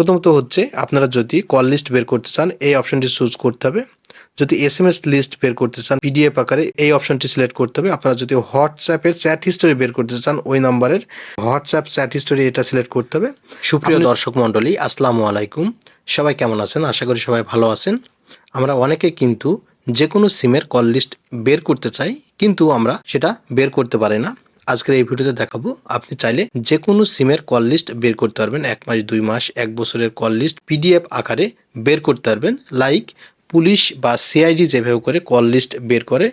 প্রথমত হচ্ছে আপনারা যদি কল লিস্ট বের করতে চান এই অপশনটি চুজ করতে হবে। যদি এস এম এস লিস্ট বের করতে চান পিডিএফ আকারে এই অপশনটি সিলেক্ট করতে হবে। আপনারা যদি হোয়াটসঅ্যাপের চ্যাট হিস্টোরি বের করতে চান ওই নাম্বারের হোয়াটসঅ্যাপ চ্যাট হিস্টোরি এটা সিলেক্ট করতে হবে। সুপ্রিয় দর্শক মণ্ডলী আসসালামু আলাইকুম। সবাই কেমন আছেন? আশা করি সবাই ভালো আছেন। আমরা অনেকে কিন্তু যে কোনো সিমের কল লিস্ট বের করতে চাই কিন্তু আমরা সেটা বের করতে পারি না। আজকের এই ভিডিওতে দেখাবো, আপনি চাইলে যে কোনো সিমের কল লিস্ট বের করতে পারবেন। এক মাস, দুই মাস, এক বছরের কল লিস্ট পিডিএফ আকারে বের করতে পারবেন। লাইক পুলিশ বা সিআইডি যেভাবে করে কল লিস্ট বের করে,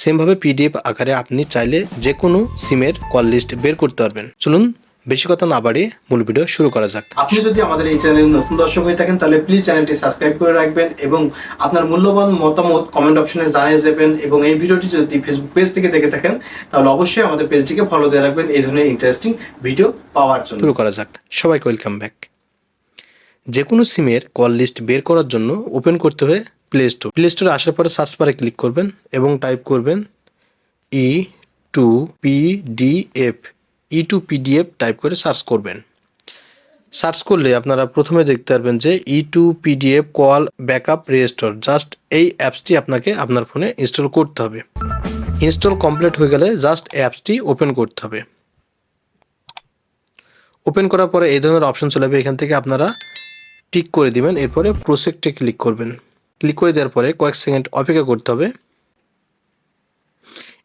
সেমভাবে পিডিএফ আকারে আপনি চাইলে যে কোনো সিমের কল লিস্ট বের করতে পারবেন। চলুন বেশি কথা না বাড়িয়ে মূল ভিডিও শুরু করা যাক। আপনি যদি আমাদের এই চ্যানেলে নতুন দর্শক হয়ে থাকেন তাহলে প্লিজ চ্যানেলটি সাবস্ক্রাইব করে রাখবেন এবং আপনার মূল্যবান মতামত কমেন্ট অপশনে জানিয়ে যাবেন এবং এই ভিডিওটি যদি ফেসবুক পেজ থেকে দেখে থাকেন তাহলে অবশ্যই আমাদের পেজটিকে ফলো দিয়ে রাখবেন এই ধরনের ইন্টারেস্টিং ভিডিও পাওয়ার জন্য। শুরু করা যাক। সবাইকে ওয়েলকাম ব্যাক যে কোনো সিমের কল লিস্ট বের করার জন্য ওপেন করতে হবে প্লে স্টোর প্লে স্টোরে আসার পরে সার্চ বারে ক্লিক করবেন এবং টাইপ করবেন E to PDF E to PDF type করে সার্চ করবেন। সার্চ করলে আপনারা প্রথমে দেখতে পারবেন যে E to PDF call backup restore just এই অ্যাপসটি আপনাকে আপনার ফোনে ইনস্টল করতে হবে। ইনস্টল কমপ্লিট হয়ে গেলে জাস্ট অ্যাপসটি ওপেন করতে হবে। ওপেন করার পরে এই ধরনের অপশন চলে যাবে, এখান থেকে আপনারা টিক করে দিবেন, এরপরে প্রোসেক্টে ক্লিক করবেন। ক্লিক করে দেওয়ার পরে কয়েক সেকেন্ড অপেক্ষা করতে হবে।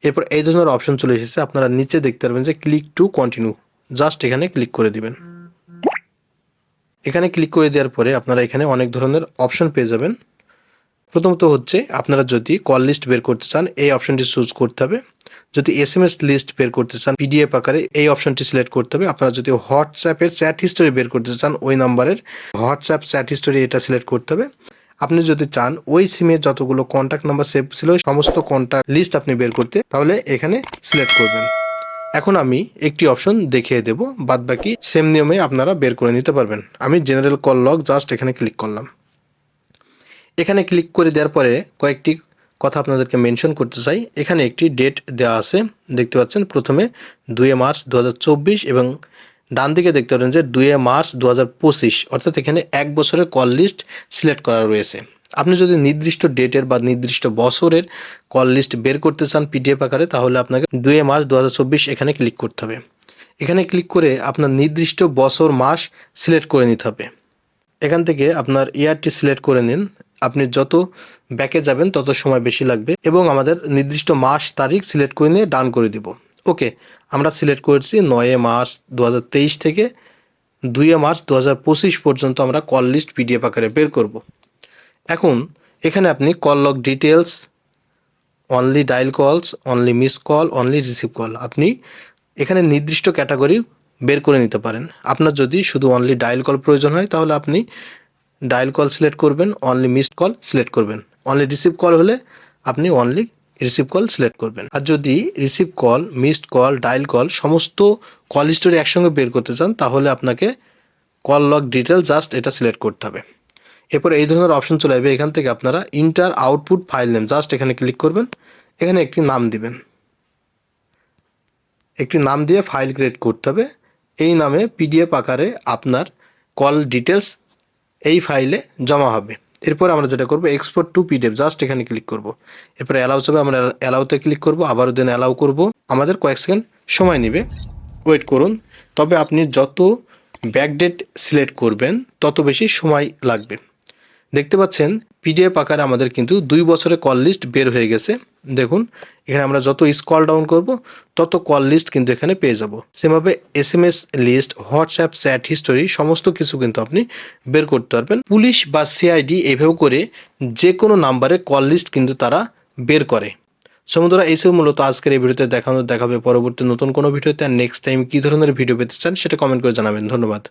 এরপর এই ধরনের অপশন চলে এসেছে। আপনারা নিচে দেখতে পারবেন যে ক্লিক টু কন্টিনিউ জাস্ট এখানে ক্লিক করে দিবেন। এখানে ক্লিক করে দেওয়ার পরে আপনারা এখানে অনেক ধরনের অপশন পেয়ে যাবেন। প্রথমত হচ্ছে, আপনারা যদি কল লিস্ট বের করতে চান, এই অপশনটি চুজ করতে হবে। যদি এস এম এস লিস্ট বের করতে চান পিডিএফ আকারে এই অপশনটি সিলেক্ট করতে হবে। আপনারা যদি হোয়াটসঅ্যাপের চ্যাট হিস্টোরি বের করতে চান, ওই নাম্বারের হোয়াটসঅ্যাপ চ্যাট হিস্টোরি এটা সিলেক্ট করতে হবে। আপনি যদি চান, ওই সিমে যতগুলো কন্ট্যাক্ট নাম্বার সেভ ছিল সমস্ত কন্ট্যাক্ট লিস্ট আপনি বের করতে, তাহলে এখানে সিলেক্ট করবেন। এখন আমি একটি অপশন দেখিয়ে দেব বাদ বাকি সেম নিয়মে আপনারা বের করে নিতে পারবেন। আমি জেনারেল কল লগ জাস্ট এখানে ক্লিক করলাম। এখানে ক্লিক করে দেওয়ার পরে কয়েকটি কথা আপনাদেরকে মেনশন করতে চাই। এখানে একটি ডেট দেওয়া আছে, দেখতে পাচ্ছেন, প্রথমে দুয়ে মার্চ দু হাজার চব্বিশ এবং ডান দিকে দেখতে পারেন যে দুয়ে মার্চ দু হাজার পঁচিশ, অর্থাৎ এখানে এক বছরের কল লিস্ট সিলেক্ট করা রয়েছে। আপনি যদি নির্দিষ্ট ডেটের বা নির্দিষ্ট বছরের কল লিস্ট বের করতে চান পিডিএফ আকারে, তাহলে আপনাকে দুয়ে মার্চ দুহাজার চব্বিশ এখানে ক্লিক করতে হবে। এখানে ক্লিক করে আপনার নির্দিষ্ট বছর, মাস সিলেক্ট করে নিতে হবে। এখান থেকে আপনার ইয়ারটি সিলেক্ট করে নিন। আপনি যত ব্যাকে যাবেন, তত সময় বেশি লাগবে এবং আমাদের নির্দিষ্ট মাস, তারিখ সিলেক্ট করে নিয়ে ডান করে দিব। ওকে আমরা সিলেক্ট করেছি নয়ে মার্চ দু হাজার তেইশ থেকে দুইয়ে মার্চ দু হাজার পঁচিশ পর্যন্ত আমরা কল লিস্ট পিডিএফ আকারে বের করব। এখন এখানে আপনি call log details only dial calls only miss call only receive call আপনি এখানে নির্দিষ্ট ক্যাটাগরি বের করে নিতে পারেন। আপনার যদি শুধু অনলি ডায়াল কল প্রয়োজন হয়, তাহলে আপনি ডায়াল কল সিলেক্ট করবেন অনলি মিসড কল সিলেক্ট করবেন। অনলি রিসিভ কল হলে আপনি অনলি রিসিভ কল সিলেক্ট করবেন। আর যদি receive call missed call dial call সমস্ত কল হিস্টোরি একসঙ্গে বের করতে চান, তাহলে আপনাকে কল লগ ডিটেল জাস্ট এটা সিলেক্ট করতে হবে। এরপর এই ধরনের অপশন চলে আসবে। এখান থেকে আপনারা enter output file name just এখানে ক্লিক করবেন। এখানে একটি নাম দিবেন। একটি নাম দিয়ে ফাইল ক্রিয়েট করতে হবে। এই নামে পিডিএফ আকারে আপনার কল ডিটেলস এই ফাইলে জমা হবে। এরপর আমরা যেটা করব এক্সপোর্ট টু পিডিএফ জাস্ট এখানে ক্লিক করব। এরপর অ্যালাউ হবে আমরা অ্যালাউতে ক্লিক করব, আবারও দেন অ্যালাউ করব। আমাদের কয়েক সেকেন্ড সময় নেবে। ওয়েট করুন। তবে আপনি যত ব্যাকডেট সিলেক্ট করবেন, তত বেশি সময় লাগবে। দেখতে পাচ্ছেন পিডিএফ আকারে আমাদের কিন্তু দুই বছরে কল লিস্ট বের হয়ে গেছে। দেখুন, এখানে আমরা যত স্কল ডাউন করব, তত কল লিস্ট কিন্তু এখানে পেয়ে যাব। সেভাবে S M S list WhatsApp chat history সমস্ত কিছু কিন্তু আপনি বের করতে পারবেন। পুলিশ বা সিআইডি এইভাবে করে যে কোনো নাম্বারে কল লিস্ট কিন্তু তারা বের করে। সমুদ্রা এইসব মূলত আজকের এই ভিডিওতে দেখানো, দেখাবে পরবর্তী নতুন কোনো ভিডিওতে। আর নেক্সট টাইম কী ধরনের ভিডিও পেতে চান সেটা কমেন্ট করে জানাবেন। ধন্যবাদ।